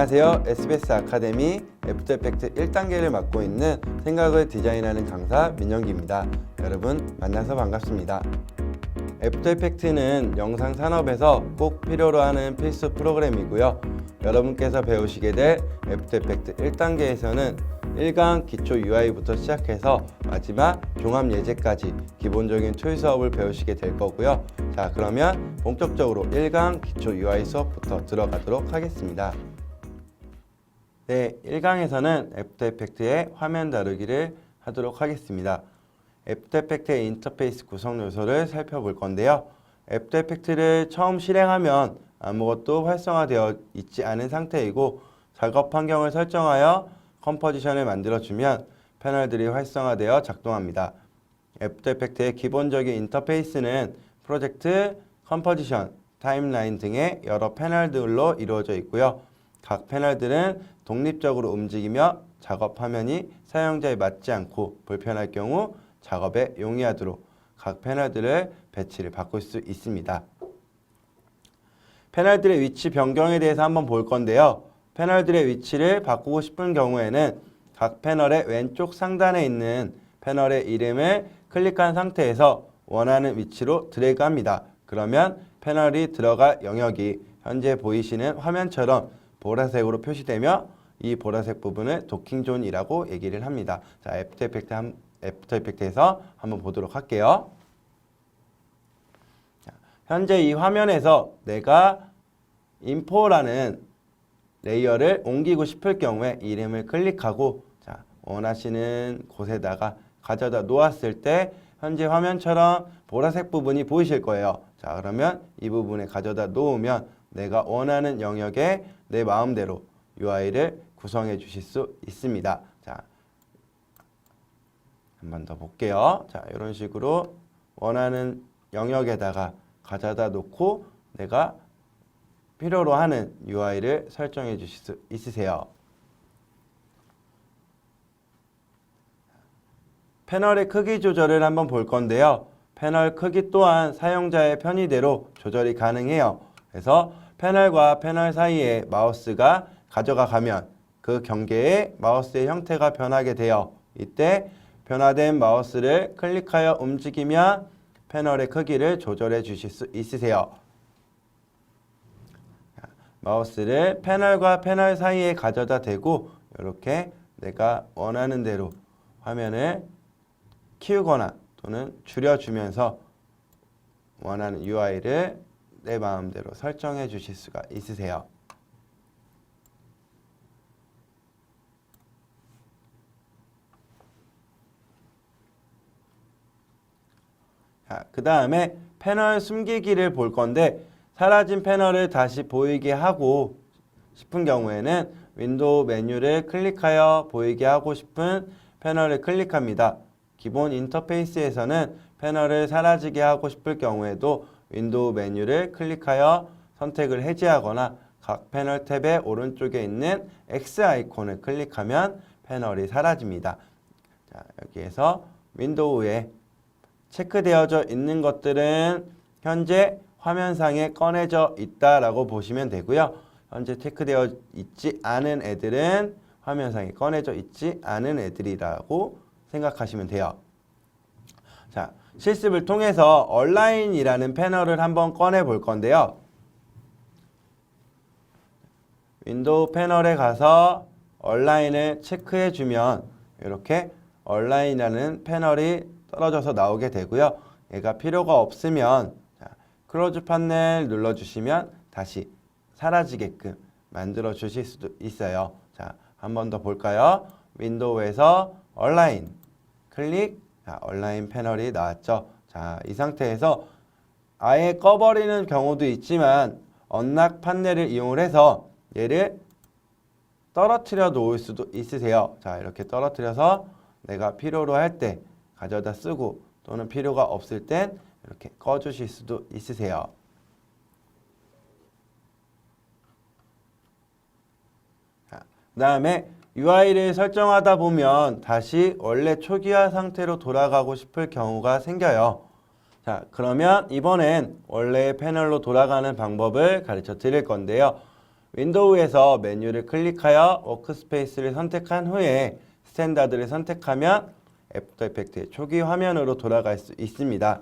안녕하세요. SBS 아카데미 애프터 이펙트 1단계를 맡고 있는 생각을 디자인하는 강사 민영기입니다. 여러분 만나서 반갑습니다. 애프터 이펙트는 영상 산업에서 꼭 필요로 하는 필수 프로그램이고요. 여러분께서 배우시게 될 애프터 이펙트 1단계에서는 1강 기초 UI부터 시작해서 마지막 종합 예제까지 기본적인 툴 수업을 배우시게 될 거고요. 자, 그러면 본격적으로 1강 기초 UI 수업부터 들어가도록 하겠습니다. 네, 1강에서는 애프터 이펙트의 화면 다루기를 하도록 하겠습니다. 애프터 이펙트의 인터페이스 구성 요소를 살펴볼 건데요. 애프터 이펙트를 처음 실행하면 아무것도 활성화되어 있지 않은 상태이고 작업 환경을 설정하여 컴포지션을 만들어주면 패널들이 활성화되어 작동합니다. 애프터 이펙트의 기본적인 인터페이스는 프로젝트, 컴포지션, 타임라인 등의 여러 패널들로 이루어져 있고요. 각 패널들은 독립적으로 움직이며 작업 화면이 사용자에 맞지 않고 불편할 경우 작업에 용이하도록 각 패널들을 배치를 바꿀 수 있습니다. 패널들의 위치 변경에 대해서 한번 볼 건데요. 패널들의 위치를 바꾸고 싶은 경우에는 각 패널의 왼쪽 상단에 있는 패널의 이름을 클릭한 상태에서 원하는 위치로 드래그합니다. 그러면 패널이 들어갈 영역이 현재 보이시는 화면처럼 보라색으로 표시되며 이 보라색 부분을 도킹 존이라고 얘기를 합니다. 자, 애프터 이펙트 한, 애프터 이펙트에서 한번 보도록 할게요. 자, 현재 이 화면에서 내가 인포라는 레이어를 옮기고 싶을 경우에 이름을 클릭하고 자, 원하시는 곳에다가 가져다 놓았을 때 현재 화면처럼 보라색 부분이 보이실 거예요. 자, 그러면 이 부분에 가져다 놓으면 내가 원하는 영역에 내 마음대로 UI를 구성해 주실 수 있습니다. 자, 한 번 더 볼게요. 자, 이런 식으로 원하는 영역에다가 가져다 놓고 내가 필요로 하는 UI를 설정해 주실 수 있으세요. 패널의 크기 조절을 한번 볼 건데요. 패널 크기 또한 사용자의 편의대로 조절이 가능해요. 그래서 패널과 패널 사이에 마우스가 가져가 가면 그 경계에 마우스의 형태가 변하게 돼요. 이때 변화된 마우스를 클릭하여 움직이면 패널의 크기를 조절해 주실 수 있으세요. 마우스를 패널과 패널 사이에 가져다 대고 이렇게 내가 원하는 대로 화면을 키우거나 또는 줄여주면서 원하는 UI를 내 마음대로 설정해 주실 수가 있으세요. 자, 그 다음에 패널 숨기기를 볼 건데 사라진 패널을 다시 보이게 하고 싶은 경우에는 윈도우 메뉴를 클릭하여 보이게 하고 싶은 패널을 클릭합니다. 기본 인터페이스에서는 패널을 사라지게 하고 싶을 경우에도 윈도우 메뉴를 클릭하여 선택을 해제하거나 각 패널 탭의 오른쪽에 있는 X 아이콘을 클릭하면 패널이 사라집니다. 자, 여기에서 윈도우에 체크되어져 있는 것들은 현재 화면상에 꺼내져 있다라고 보시면 되고요. 현재 체크되어 있지 않은 애들은 화면상에 꺼내져 있지 않은 애들이라고 생각하시면 돼요. 자, 실습을 통해서 얼라인이라는 패널을 한번 꺼내 볼 건데요. 윈도우 패널에 가서 얼라인을 체크해 주면 이렇게 얼라인이라는 패널이 떨어져서 나오게 되고요. 얘가 필요가 없으면 자, 크로즈 판넬 눌러 주시면 다시 사라지게끔 만들어 주실 수도 있어요. 자, 한 번 더 볼까요? 윈도우에서 얼라인 클릭 자, 얼라인 패널이 나왔죠. 자, 이 상태에서 아예 꺼버리는 경우도 있지만 언락 판넬을 이용을 해서 얘를 떨어뜨려 놓을 수도 있으세요. 자, 이렇게 떨어뜨려서 내가 필요로 할 때 가져다 쓰고 또는 필요가 없을 땐 이렇게 꺼주실 수도 있으세요. 자, 그 다음에 UI를 설정하다 보면 다시 원래 초기화 상태로 돌아가고 싶을 경우가 생겨요. 자, 자, 그러면 이번엔 원래의 패널로 돌아가는 방법을 가르쳐 드릴 건데요. 윈도우에서 메뉴를 클릭하여 워크스페이스를 선택한 후에 스탠다드를 선택하면 애프터 이펙트의 초기 화면으로 돌아갈 수 있습니다.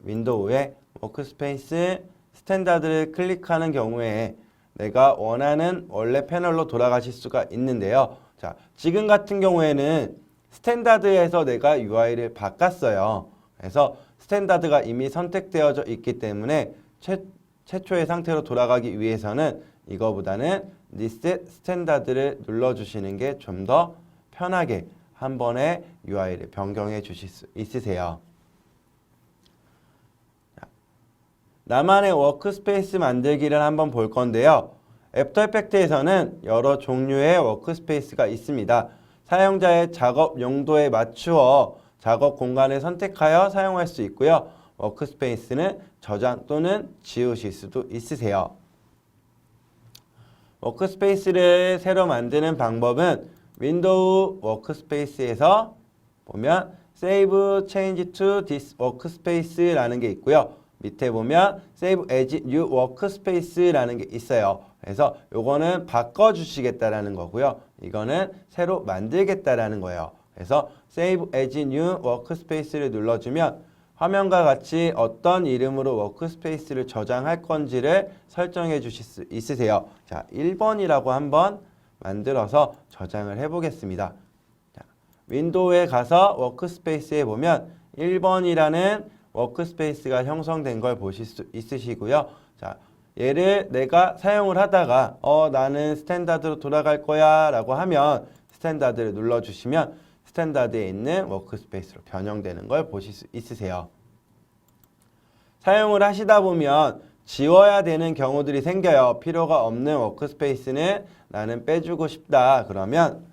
자, 윈도우에 워크스페이스 스탠다드를 클릭하는 경우에 내가 원하는 원래 패널로 돌아가실 수가 있는데요. 자, 지금 같은 경우에는 스탠다드에서 내가 UI를 바꿨어요. 그래서 스탠다드가 이미 선택되어져 있기 때문에 최, 최초의 상태로 돌아가기 위해서는 이거보다는 리셋 스탠다드를 눌러주시는 게 좀 더 편하게 한 번에 UI를 변경해 주실 수 있으세요. 나만의 워크스페이스 만들기를 한번 볼 건데요. 애프터 이펙트에서는 여러 종류의 워크스페이스가 있습니다. 사용자의 작업 용도에 맞추어 작업 공간을 선택하여 사용할 수 있고요. 워크스페이스는 저장 또는 지우실 수도 있으세요. 워크스페이스를 새로 만드는 방법은 윈도우 워크스페이스에서 보면 Save Change to this Workspace라는 게 있고요. 밑에 보면 Save as New Workspace라는 게 있어요. 그래서 요거는 바꿔주시겠다라는 거고요. 이거는 새로 만들겠다라는 거예요. 그래서 Save as New Workspace를 눌러주면 화면과 같이 어떤 이름으로 워크스페이스를 저장할 건지를 설정해 주실 수 있으세요. 자, 1번이라고 한번 만들어서 저장을 해 보겠습니다. 자, 윈도우에 가서 워크스페이스에 보면 1번이라는 워크스페이스가 형성된 걸 보실 수 있으시고요. 자, 얘를 내가 사용을 하다가 어 나는 스탠다드로 돌아갈 거야 라고 하면 스탠다드를 눌러주시면 스탠다드에 있는 워크스페이스로 변형되는 걸 보실 수 있으세요. 사용을 하시다 보면 지워야 되는 경우들이 생겨요. 필요가 없는 워크스페이스는 나는 빼주고 싶다. 그러면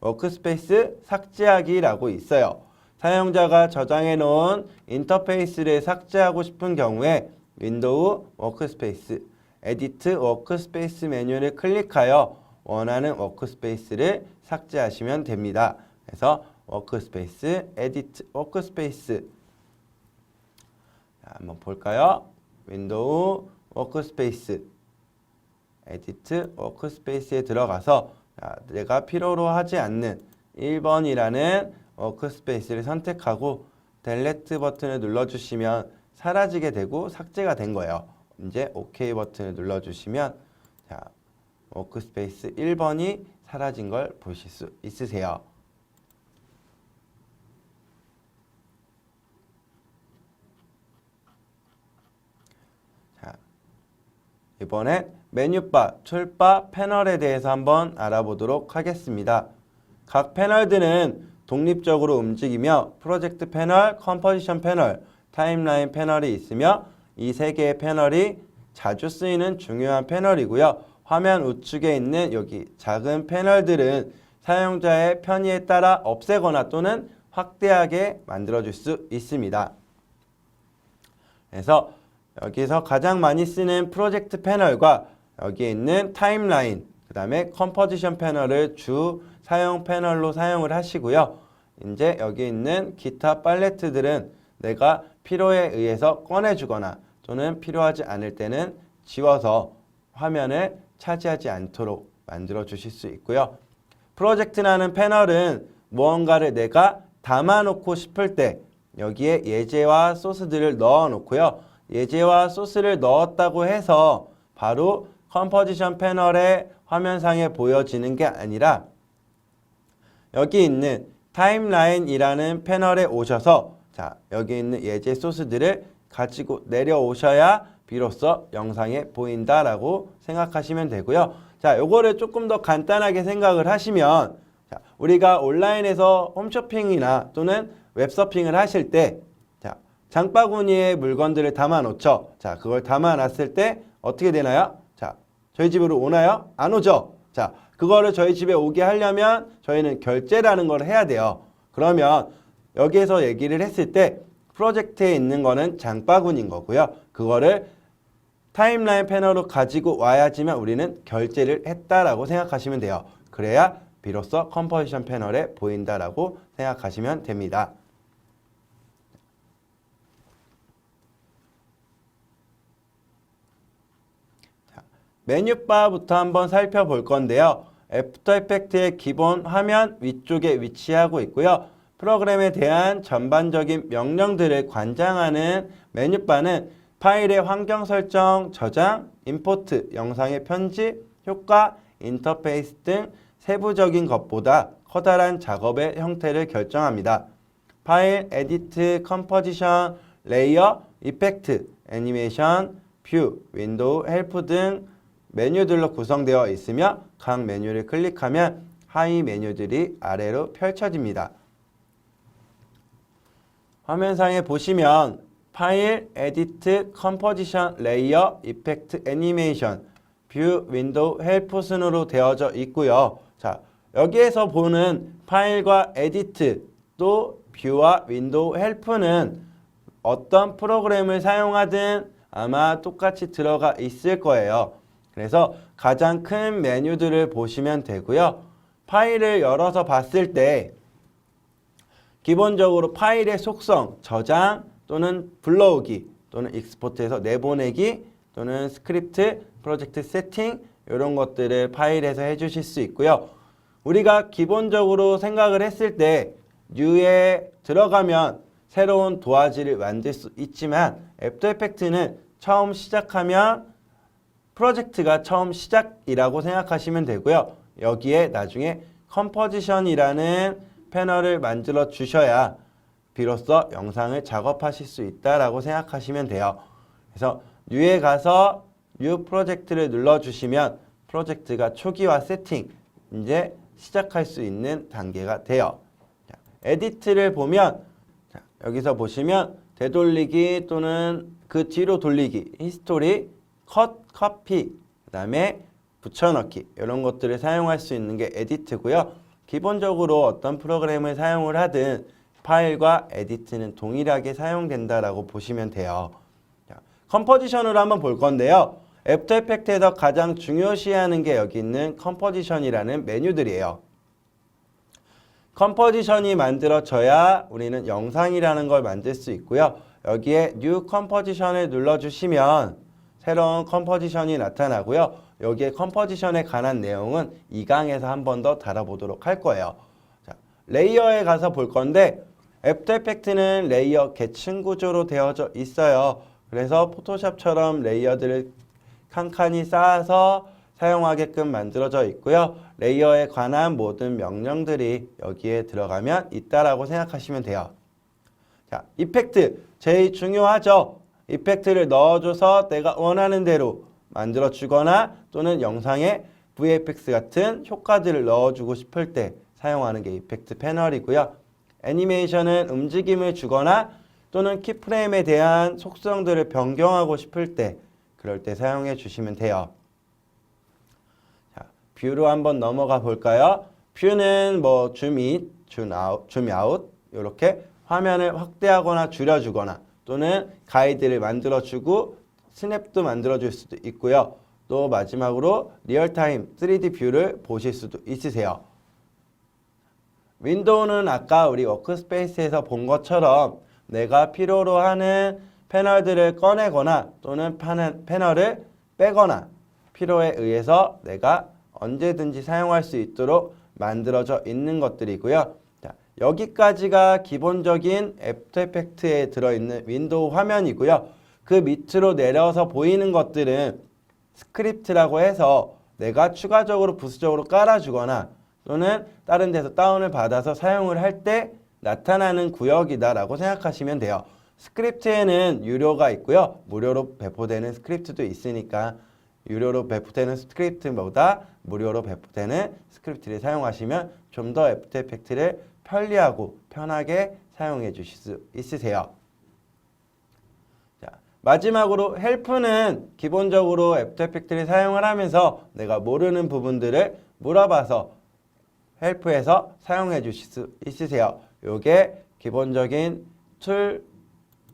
워크스페이스 삭제하기라고 있어요. 사용자가 저장해 놓은 인터페이스를 삭제하고 싶은 경우에 윈도우 워크스페이스, 에디트 워크스페이스 메뉴를 클릭하여 원하는 워크스페이스를 삭제하시면 됩니다. 그래서 워크스페이스, 에디트 워크스페이스 자, 한번 볼까요? 윈도우 워크스페이스, 에디트 워크스페이스에 들어가서 자, 내가 필요로 하지 않는 1번이라는 워크스페이스를 선택하고 델레트 버튼을 눌러주시면 사라지게 되고 삭제가 된 거예요. 이제 OK 버튼을 눌러주시면 자, 워크스페이스 1번이 사라진 걸 보실 수 있으세요. 자, 이번엔 메뉴바, 툴바, 패널에 대해서 한번 알아보도록 하겠습니다. 각 패널들은 독립적으로 움직이며 프로젝트 패널, 컴포지션 패널, 타임라인 패널이 있으며 이 세 개의 패널이 자주 쓰이는 중요한 패널이고요. 화면 우측에 있는 여기 작은 패널들은 사용자의 편의에 따라 없애거나 또는 확대하게 만들어줄 수 있습니다. 그래서 여기서 가장 많이 쓰는 프로젝트 패널과 여기에 있는 타임라인, 그 다음에 컴포지션 패널을 주 사용 패널로 사용을 하시고요. 이제 여기 있는 기타 팔레트들은 내가 필요에 의해서 꺼내주거나 또는 필요하지 않을 때는 지워서 화면을 차지하지 않도록 만들어 주실 수 있고요. 프로젝트라는 패널은 무언가를 내가 담아놓고 싶을 때 여기에 예제와 소스들을 넣어 놓고요. 예제와 소스를 넣었다고 해서 바로 컴포지션 패널의 화면상에 보여지는 게 아니라 여기 있는 타임라인이라는 패널에 오셔서 자 여기 있는 예제 소스들을 가지고 내려오셔야 비로소 영상에 보인다라고 생각하시면 되고요. 자, 요거를 조금 더 간단하게 생각을 하시면 자, 우리가 온라인에서 홈쇼핑이나 또는 웹서핑을 하실 때 자, 장바구니에 물건들을 담아 놓죠. 자, 그걸 담아 놨을 때 어떻게 되나요? 자, 저희 집으로 오나요? 안 오죠. 자, 그거를 저희 집에 오게 하려면 저희는 결제라는 걸 해야 돼요. 그러면 여기에서 얘기를 했을 때 프로젝트에 있는 거는 장바구니인 거고요. 그거를 타임라인 패널로 가지고 와야지만 우리는 결제를 했다라고 생각하시면 돼요. 그래야 비로소 컴포지션 패널에 보인다라고 생각하시면 됩니다. 메뉴바부터 한번 살펴볼 건데요. 애프터 이펙트의 기본 화면 위쪽에 위치하고 있고요. 프로그램에 대한 전반적인 명령들을 관장하는 메뉴바는 파일의 환경 설정, 저장, 임포트, 영상의 편집, 효과, 인터페이스 등 세부적인 것보다 커다란 작업의 형태를 결정합니다. 파일, 에디트, 컴포지션, 레이어, 이펙트, 애니메이션, 뷰, 윈도우, 헬프 등 메뉴들로 구성되어 있으며 각 메뉴를 클릭하면 하위 메뉴들이 아래로 펼쳐집니다. 화면상에 보시면 파일, 에디트, 컴포지션, 레이어, 이펙트, 애니메이션, 뷰, 윈도우, 헬프 순으로 되어져 있고요. 자, 여기에서 보는 파일과 에디트 또 뷰와 윈도우 헬프는 어떤 프로그램을 사용하든 아마 똑같이 들어가 있을 거예요. 그래서 가장 큰 메뉴들을 보시면 되고요. 파일을 열어서 봤을 때 기본적으로 파일의 속성, 저장 또는 불러오기 또는 익스포트해서 내보내기 또는 스크립트, 프로젝트 세팅 이런 것들을 파일에서 해주실 수 있고요. 우리가 기본적으로 생각을 했을 때 New에 들어가면 새로운 도화지를 만들 수 있지만 애프터 이펙트는 처음 시작하면 프로젝트가 처음 시작이라고 생각하시면 되고요. 여기에 나중에 컴포지션이라는 패널을 만들어 주셔야 비로소 영상을 작업하실 수 있다라고 생각하시면 돼요. 그래서 뉴에 가서 뉴 프로젝트를 눌러 주시면 프로젝트가 초기화 세팅 이제 시작할 수 있는 단계가 돼요. 자, 에디트를 보면 자, 여기서 보시면 되돌리기 또는 그 뒤로 돌리기, 히스토리, 컷, 커피, 그 다음에 붙여넣기 이런 것들을 사용할 수 있는 게 에디트고요. 기본적으로 어떤 프로그램을 사용을 하든 파일과 에디트는 동일하게 사용된다라고 보시면 돼요. 자, 컴포지션으로 한번 볼 건데요. 애프터 이펙트에서 가장 중요시하는 게 여기 있는 컴포지션이라는 메뉴들이에요. 컴포지션이 만들어져야 우리는 영상이라는 걸 만들 수 있고요. 여기에 New 컴포지션을 눌러주시면 새로운 컴포지션이 나타나고요. 여기에 컴포지션에 관한 내용은 2강에서 한 번 더 다뤄보도록 할 거예요. 자, 레이어에 가서 볼 건데 애프터 이펙트는 레이어 계층 구조로 되어져 있어요. 그래서 포토샵처럼 레이어들을 칸칸이 쌓아서 사용하게끔 만들어져 있고요. 레이어에 관한 모든 명령들이 여기에 들어가면 있다라고 생각하시면 돼요. 자, 이펙트 제일 중요하죠. 이펙트를 넣어줘서 내가 원하는 대로 만들어 주거나 또는 영상에 VFX 같은 효과들을 넣어주고 싶을 때 사용하는 게 이펙트 패널이고요. 애니메이션은 움직임을 주거나 또는 키프레임에 대한 속성들을 변경하고 싶을 때 그럴 때 사용해 주시면 돼요. 자, 뷰로 한번 넘어가 볼까요? 뷰는 뭐 줌 인, 줌 아웃, 줌 아웃 이렇게 화면을 확대하거나 줄여주거나 또는 가이드를 만들어주고 스냅도 만들어줄 수도 있고요. 또 마지막으로 리얼타임 3D 뷰를 보실 수도 있으세요. 윈도우는 아까 우리 워크스페이스에서 본 것처럼 내가 필요로 하는 패널들을 꺼내거나 또는 패널을 빼거나 필요에 의해서 내가 언제든지 사용할 수 있도록 만들어져 있는 것들이고요. 자, 여기까지가 기본적인 애프터 이펙트에 들어있는 윈도우 화면이고요. 그 밑으로 내려서 보이는 것들은 스크립트라고 해서 내가 추가적으로 부수적으로 깔아주거나 또는 다른 데서 다운을 받아서 사용을 할 때 나타나는 구역이다라고 생각하시면 돼요. 스크립트에는 유료가 있고요. 무료로 배포되는 스크립트도 있으니까 유료로 배포되는 스크립트보다 무료로 배포되는 스크립트를 사용하시면 좀 더 애프터 이펙트를 편리하고 편하게 사용해 주실 수 있으세요. 자, 마지막으로 헬프는 기본적으로 애프터 이펙트를 사용을 하면서 내가 모르는 부분들을 물어봐서 헬프에서 사용해 주실 수 있으세요. 요게 기본적인 툴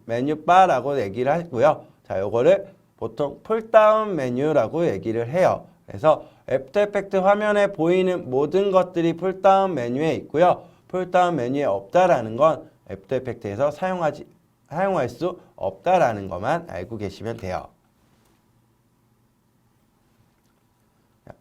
메뉴바라고 얘기를 하고요. 자, 요거를 보통 풀다운 메뉴라고 얘기를 해요. 그래서 애프터 이펙트 화면에 보이는 모든 것들이 풀다운 메뉴에 있고요. 풀다운 메뉴에 없다라는 건 애프터 이펙트에서 사용하지 사용할 수 없다라는 것만 알고 계시면 돼요. 자,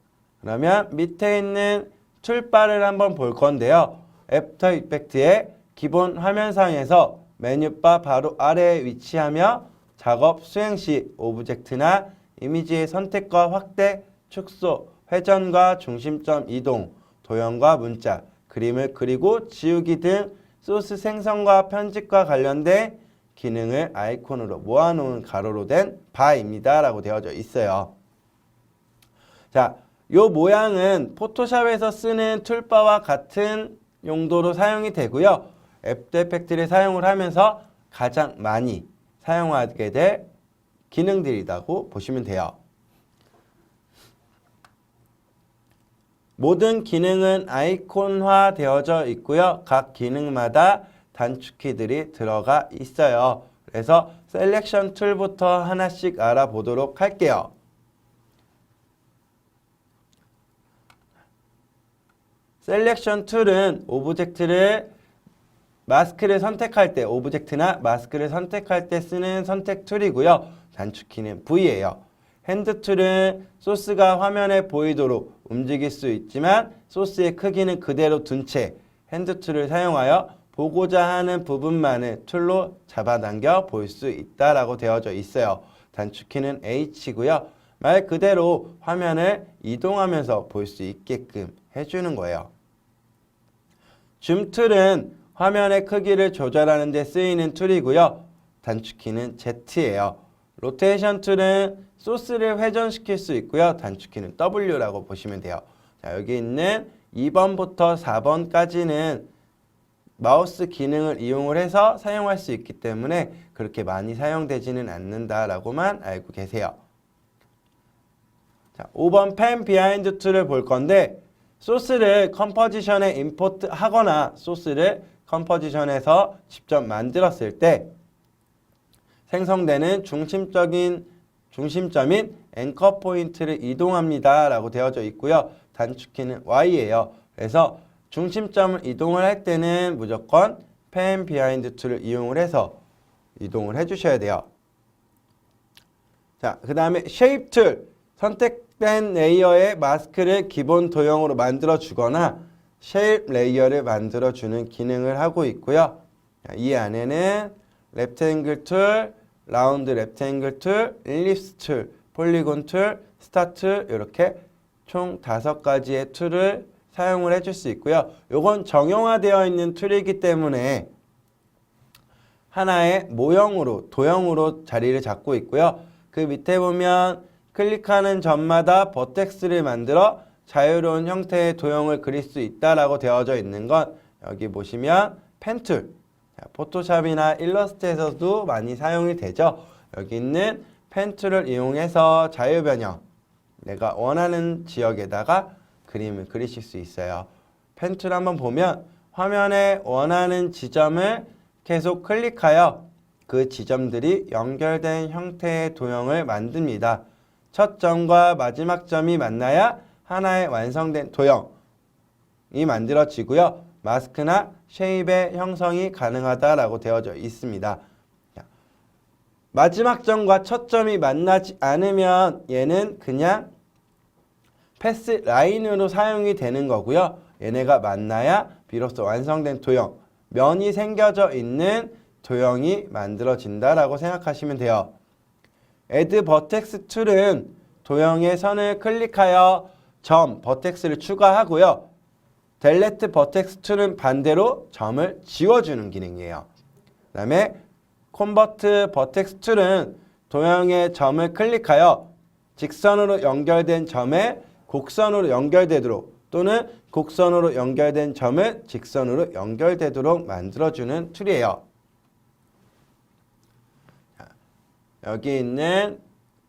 그러면 밑에 있는 툴바를 한번 볼 건데요. 애프터 이펙트의 기본 화면상에서 메뉴바 바로 아래에 위치하며 작업 수행 시 오브젝트나 이미지의 선택과 확대, 축소, 회전과 중심점 이동, 도형과 문자, 그림을 그리고 지우기 등 소스 생성과 편집과 관련된 기능을 아이콘으로 모아놓은 가로로 된 바입니다. 라고 되어져 있어요. 자, 요 모양은 포토샵에서 쓰는 툴바와 같은 용도로 사용이 되고요. 애프터 이펙트를 사용을 하면서 가장 많이 사용하게 될 기능들이라고 보시면 돼요. 모든 기능은 아이콘화 되어져 있고요. 각 기능마다 단축키들이 들어가 있어요. 그래서 셀렉션 툴부터 하나씩 알아보도록 할게요. 셀렉션 툴은 오브젝트를 마스크를 선택할 때 오브젝트나 마스크를 선택할 때 쓰는 선택 툴이고요. 단축키는 V예요. 핸드 툴은 소스가 화면에 보이도록 움직일 수 있지만 소스의 크기는 그대로 둔 채 핸드 툴을 사용하여 보고자 하는 부분만을 툴로 잡아당겨 볼 수 있다라고 되어져 있어요. 단축키는 H고요. 말 그대로 화면을 이동하면서 볼 수 있게끔 해주는 거예요. 줌 툴은 화면의 크기를 조절하는 데 쓰이는 툴이고요. 단축키는 Z예요. 로테이션 툴은 소스를 회전시킬 수 있고요. 단축키는 W라고 보시면 돼요. 자, 여기 있는 2번부터 4번까지는 마우스 기능을 이용을 해서 사용할 수 있기 때문에 그렇게 많이 사용되지는 않는다라고만 알고 계세요. 자, 5번 펜 비하인드 툴을 볼 건데 소스를 컴포지션에 임포트 하거나 소스를 컴포지션에서 직접 만들었을 때 생성되는 중심적인 중심점인 앵커 포인트를 이동합니다. 라고 되어져 있고요. 단축키는 Y예요. 그래서 중심점을 이동을 할 때는 무조건 펜 비하인드 툴을 이용을 해서 이동을 해 주셔야 돼요. 자, 그 다음에 쉐입 툴. 선택된 레이어의 마스크를 기본 도형으로 만들어 주거나 쉐입 레이어를 만들어 주는 기능을 하고 있고요. 자, 이 안에는 렉탱글 툴, 라운드 렉탱글 툴, 일립스 툴, 폴리곤 툴, 스타 툴 이렇게 총 다섯 가지의 툴을 사용을 해줄 수 있고요. 요건 정형화되어 있는 툴이기 때문에 하나의 모형으로 도형으로 자리를 잡고 있고요. 그 밑에 보면 클릭하는 점마다 버텍스를 만들어 자유로운 형태의 도형을 그릴 수 있다라고 되어져 있는 건 여기 보시면 펜툴 자, 포토샵이나 일러스트에서도 많이 사용이 되죠. 여기 있는 펜 툴을 이용해서 자유 변형 내가 원하는 지역에다가 그림을 그리실 수 있어요. 펜 툴 한번 보면 화면에 원하는 지점을 계속 클릭하여 그 지점들이 연결된 형태의 도형을 만듭니다. 첫 점과 마지막 점이 만나야 하나의 완성된 도형이 만들어지고요. 마스크나 쉐입의 형성이 가능하다라고 되어져 있습니다. 마지막 점과 첫 점이 만나지 않으면 얘는 그냥 패스 라인으로 사용이 되는 거고요. 얘네가 만나야 비로소 완성된 도형, 면이 생겨져 있는 도형이 만들어진다라고 생각하시면 돼요. Add Vertex 툴은 도형의 선을 클릭하여 점, 버텍스를 추가하고요. Delete Vertex 툴은 반대로 점을 지워주는 기능이에요. 그 다음에 Convert Vertex 툴은 도형의 점을 클릭하여 직선으로 연결된 점에 곡선으로 연결되도록 또는 곡선으로 연결된 점을 직선으로 연결되도록 만들어주는 툴이에요. 여기 있는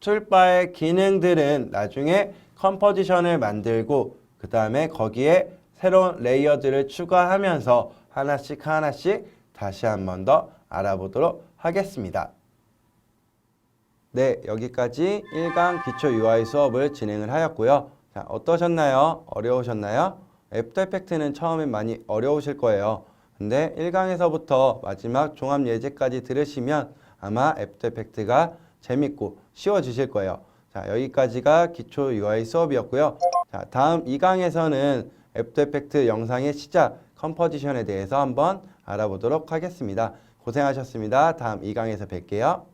툴바의 기능들은 나중에 컴포지션을 만들고 그 다음에 거기에 새로운 레이어들을 추가하면서 하나씩 하나씩 다시 한 번 더 알아보도록 하겠습니다. 네, 여기까지 1강 기초 UI 수업을 진행을 하였고요. 자, 어떠셨나요? 어려우셨나요? 애프터 이펙트는 처음엔 많이 어려우실 거예요. 근데 1강에서부터 마지막 종합 예제까지 들으시면 아마 애프터 이펙트가 재밌고 쉬워지실 거예요. 자, 여기까지가 기초 UI 수업이었고요. 자, 다음 2강에서는 애프터 이펙트 영상의 시작, 컴포지션에 대해서 한번 알아보도록 하겠습니다. 고생하셨습니다. 다음 2강에서 뵐게요.